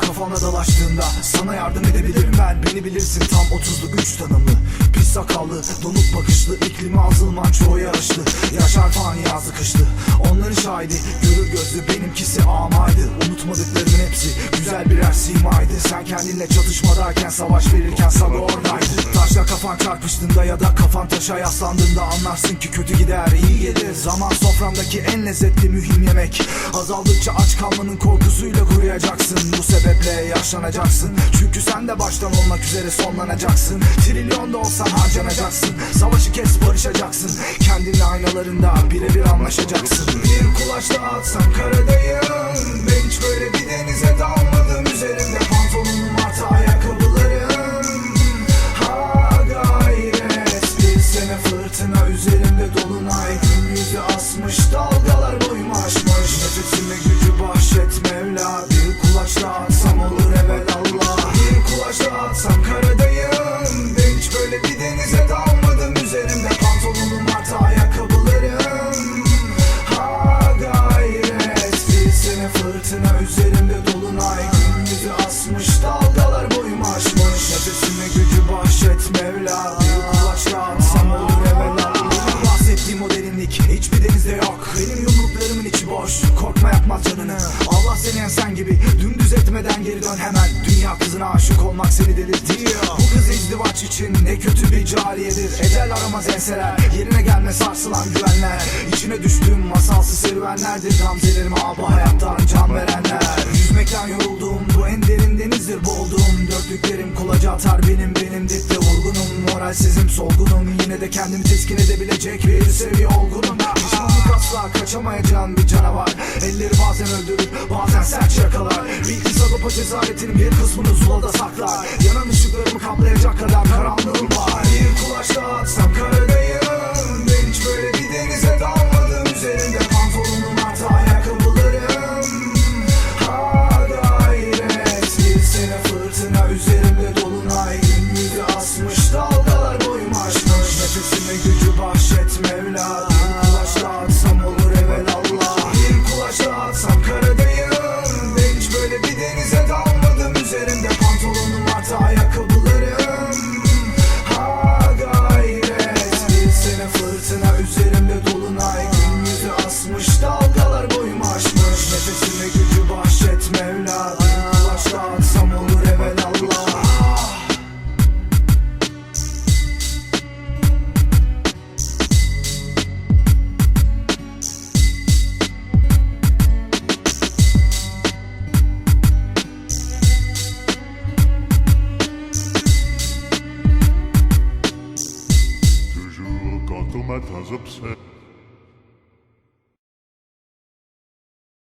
kafana dalaştığında Sana yardım edebilirim ben. Beni bilirsin tam 30'luk 3 tanımlı sakallı, donuk bakışlı İklimi azılman çoğu yarışlı. Yaşar fani yazdı kışlı Onların şahidi. Görür gözlü benimkisi amaydı Unutmadıklarımın hepsi. Güzel birer simaydı Sen kendinle çatışmadayken savaş verirken salı oradaydı. Taşla kafan çarpıştığında ya da kafan taşa yaslandığında Anlarsın ki kötü gider iyi gelir. Zaman soframdaki en lezzetli mühim yemek. Azaldıkça aç kalmanın korkusuyla kuruyacaksın. Bu sebeple yaşlanacaksın. Çünkü sen de baştan olmak üzere sonlanacaksın. Trilyon da olsan harcanacaksın. Savaşı kes barışacaksın. Kendinle aynalarında birebir anlaşacaksın. Bir kulaçla atsam karadayım. Ben hiç böyle bir denize dalmadım. Üzerimde pantolonum artı ayakkabılarım. Ha gayret. Bir sene fırtına üzerimde dolunay. Gün yüzü asmış dalgalar boyumu aşmış. Nefesime gücü bahşet Mevla Bir kulaçla atsam gibi Dümdüz etmeden geri dön hemen. Dünya kızına aşık olmak seni delirtiyor. Bu kız izdivaç için ne kötü bir cariyedir. Ecel aramaz enseler Yerine gelmez sarsılan güvenler. İçine düştüğüm masalsı serüvenlerdir. Gamzelerim bu hayattan can verenler. Yüzmekten yoruldum bu en derin denizdir. Boğuldum Dörtlüklerim kulaca atar. Benim benim dipte vurgunum Moralsizim solgunum. Yine de kendimi teskin edebilecek bir seviye olgunum Pişmanlık asla kaçamayacağım bir canavar. Elleri bazen öldürür bazen sert yakalar Bilgi Sagopa cesaretinin bir kısmını zulada saklar. Yanan ışıklarımı kaplayacak kadar karanlığım var. Bir kulaçla atsam karadayım. Ben hiç böyle bir denize dalmadım. Üzerimde pantolonum artı ayakkabılarım. Ha gayret Bir sene fırtına üzerimde dolunay. Gün asmış dalgalar boyumu aşmış. Nefesime gücü bahşet Mevla automata z obsesji.